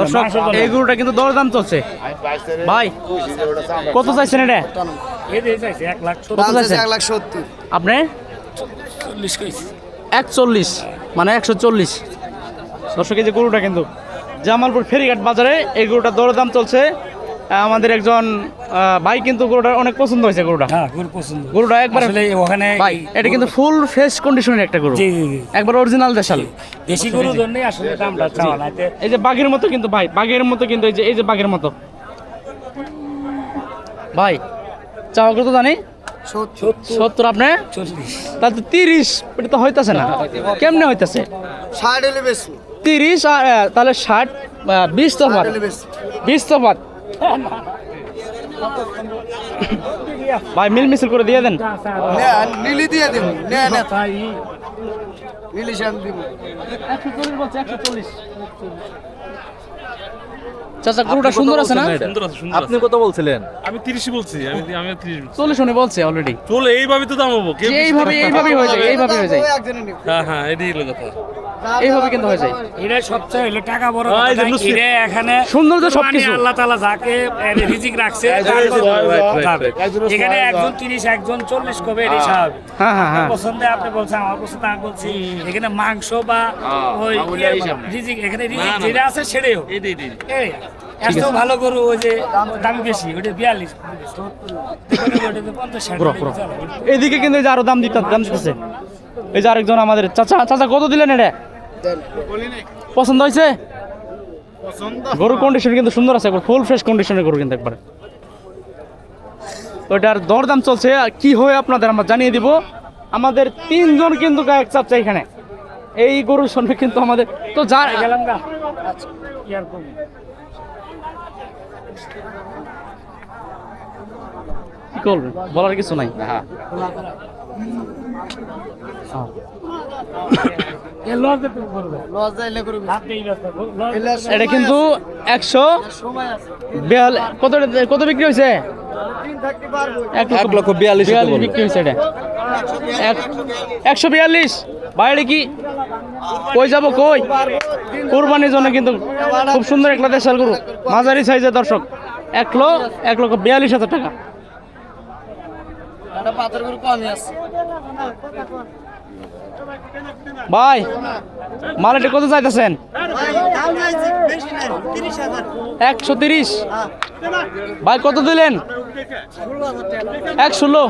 দর্শক এই গরুটা কিন্তু দরদাম চলছে। ভাই কত চাইছেন এটা? কত চাইছেন? এক লাখ সত্তর। আপনি? একচল্লিশ মানে একশো চল্লিশ। দর্শক এই যে গরুটা কিন্তু জামালপুর ফেরিঘাট বাজারে এই গরুটা দরদাম চলছে। আমাদের একজন ভাই কিন্তু গরুটা অনেক পছন্দ হয়েছে গরুটা। হ্যাঁ গরু পছন্দ। গরুটা একবার ওখানে ভাই এটা কিন্তু ফুল ফ্রেশ কন্ডিশনের একটা গরু। জি, জি, জি। একবার অরিজিনাল দেশাল। দেশি গরুর জন্যই আসলে দামটা চাওয়া এই যে বাঘের মতো কিন্তু ভাই বাঘের মতো কিন্তু এই যে এই যে বাঘের মতো। ভাই চাওয়া কত জানি? সত্তর। আপনি? তাহলে তো তিরিশ এটা তো হইতাছে না। কেমনে হইতাছে? ষাট হলে বেশি। তিরিশ আর তাহলে ষাট বিশ তো বাদ বিশ। তো বাদ ভাই মিল মিছিল করে দিয়ে দেন। নীলি দিয়ে দেবো। নে নে। নীলি শান দিব। চাচা গরুটা সুন্দর আছে না? আপনি কত বলছিলেন? আমি তিরিশ বলছি আমি আমি তিরিশ বলছি। চল্লিশ বলছে অলরেডি চলে এইভাবে তো দাম হব। এইভাবে এইভাবেই হয়ে যায় এইভাবে হয়ে যায়। হ্যাঁ হ্যাঁ এটাই হলো কথা। এইভাবে কিন্তু হয়ে যায়। এটা সবচেয়ে হলো টাকা বড়। এটা এখানে সবকিছু। আল্লাহ তাআলা যাকে রিজিক রাখছে. এখানে একজন তিরিশ একজন চল্লিশ কবে এটাই স্বাভাবিক। হ্যাঁ হ্যাঁ হ্যাঁ। পছন্দে আপনি বলছেন আমার পছন্দ আমি বলছি এখানে মাংস বা ওই রিজিক এখানে রিজিক যেটা আছে সেটাই হোক। এই এত ভালো গরু ওই যে দামি বেশি ওটা বিয়াল্লিশ এইদিকে কিন্তু আরও দাম দিতে দাম দিতেছে। এই যে আরেকজন আমাদের চাচা চাচা কত দিলেন এটা? পছন্দ হয়েছে? গরুর কন্ডিশন কিন্তু সুন্দর আছে ফুল ফ্রেশ কন্ডিশনের গরু কিন্তু একবার। তো এটার দরদাম চলছে কি হয় আপনাদের আমরা জানিয়ে দিব। আমাদের তিনজন কিন্তু গায়ক চাচ্ছে এখানে। এই গরুর সঙ্গে কিন্তু আমাদের তো যার গেলাম কি করবেন? বলার কিছু নাই? হ্যাঁ। এটা কিন্তু একশো সময় কত কত বিক্রি হয়েছে? এক লক্ষ বিয়াল্লিশ বিক্রি হয়েছে এটা। এক- একশো বিয়াল্লিশ। বাইরে কি? কই যাব কই? কোরবানির জন্য কিন্তু খুব সুন্দর একটা দেশাল গরু। মাঝারি সাইজের দর্শক। এক লো এক লক্ষ বিয়াল্লিশ হাজার টাকা। পাথর কমই আছে। ভাই মালাটি কত চাইতেছেন? একশো তিরিশ। ভাই কত দিলেন? এক ষোলো।